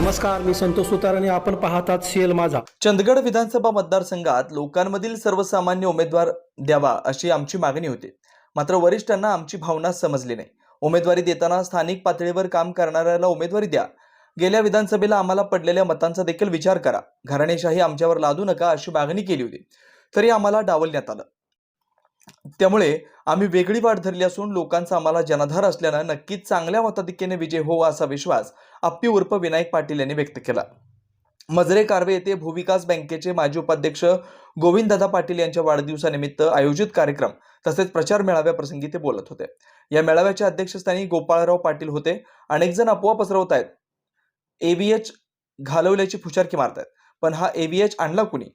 नमस्कार मी संतोष सुतार आणि आपण पाहतात सीएल माझा. चंदगड विधानसभा मतदारसंघात लोकांमधील सर्वसामान्य उमेदवार द्यावा अशी आमची मागणी होती. मात्र वरिष्ठांना आमची भावना समजली नाही. उमेदवारी देताना स्थानिक पातळीवर काम करणाऱ्याला उमेदवारी द्या. गेल्या विधानसभेला आम्हाला पडलेल्या मतांचा देखील विचार करा. घराणेशाही आमच्यावर लादू नका अशी मागणी केली होती. तरी आम्हाला डावलण्यात आलं. त्यामुळे आम्ही वेगळी वाट धरली असून लोकांचा आम्हाला जनाधार असल्यानं नक्कीच चांगल्या मताधिक्याने विजय हो असा विश्वास अप्पी उर्फ विनायक पाटील यांनी व्यक्त केला. मजरे कारवे येथे भूविकास बँकेचे माजी उपाध्यक्ष गोविंददादा पाटील यांच्या वाढदिवसानिमित्त आयोजित कार्यक्रम तसेच प्रचार मेळाव्याप्रसंगी ते बोलत होते. या मेळाव्याच्या अध्यक्षस्थानी गोपाळराव पाटील होते. अनेक जण अफवा पसरवत आहेत. एव्हीएच घालवल्याची फुशारकी मारतायत. पण हा एव्हीएच आणला कुणी?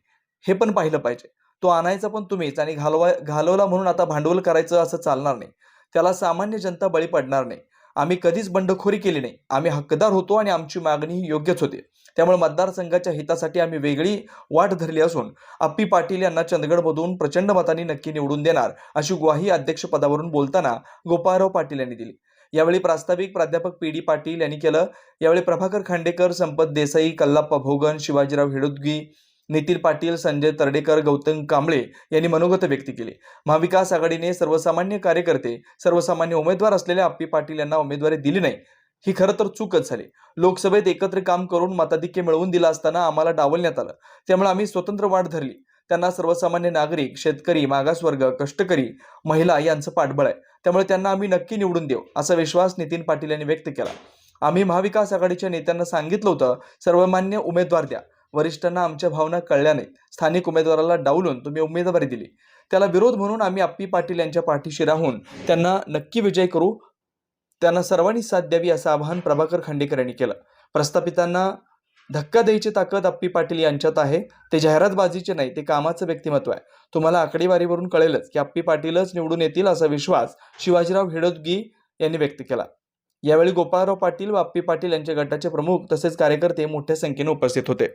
हे पण पाहिलं पाहिजे. तो आणायचा पण तुम्हीच आणि घालवा घालवला म्हणून आता भांडवल करायचं असं चालणार नाही. त्याला सामान्य जनता बळी पडणार नाही. आम्ही कधीच बंडखोरी केली नाही. आम्ही हक्कदार होतो आणि आमची मागणी ही योग्यच होती. त्यामुळे मतदारसंघाच्या हितासाठी आम्ही वेगळी वाट धरली असून अप्पी पाटील यांना चंदगडमधून प्रचंड मतांनी नक्की निवडून देणार अशी ग्वाही अध्यक्षपदावरून बोलताना गोपाळराव पाटील यांनी दिली. यावेळी प्रास्ताविक प्राध्यापक पी डी पाटील यांनी केलं. यावेळी प्रभाकर खांडेकर संपत देसाई कल्लाप्पा भोगन शिवाजीराव हिडुदगी नितीन पाटील संजय तरडेकर गौतम कांबळे यांनी मनोगत व्यक्त केले. महाविकास आघाडीने सर्वसामान्य कार्यकर्ते सर्वसामान्य उमेदवार असलेल्या आप्पी पाटील यांना उमेदवारी दिली नाही. ही खरं तर चूकच झाली. लोकसभेत एकत्र काम करून मताधिक्य मिळवून दिलं असताना आम्हाला डावलण्यात आलं. त्यामुळे आम्ही स्वतंत्र वाट धरली. त्यांना सर्वसामान्य नागरिक शेतकरी मागासवर्ग कष्टकरी महिला यांचं पाठबळ आहे. त्यामुळे त्यांना आम्ही नक्की निवडून देऊ असा विश्वास नितीन पाटील यांनी व्यक्त केला. आम्ही महाविकास आघाडीच्या नेत्यांना सांगितलं होतं सर्वमान्य उमेदवार द्या. वरिष्ठांना आमच्या भावना कळल्या नाहीत स्थानिक उमेदवाराला डावलून तुम्ही उमेदवारी दिली. त्याला विरोध म्हणून आम्ही अप्पी पाटील यांच्या पाठीशी राहून त्यांना नक्की विजय करू त्यांना सर्वांनी साथ द्यावी असं आवाहन प्रभाकर खांडेकर यांनी केलं. प्रस्थापितांना धक्का द्यायची ताकद अप्पी पाटील यांच्यात आहे ते जाहिरातबाजीचे नाही ते कामाचं व्यक्तिमत्व आहे. तुम्हाला आकडेवारीवरून कळेलच की अप्पी पाटीलच निवडून येतील असा विश्वास शिवाजीराव हिडोदगी यांनी व्यक्त केला. यावेळी गोपाळराव पाटील व आप्पी पाटील यांच्या गटाचे प्रमुख तसेच कार्यकर्ते मोठ्या संख्येने उपस्थित होते.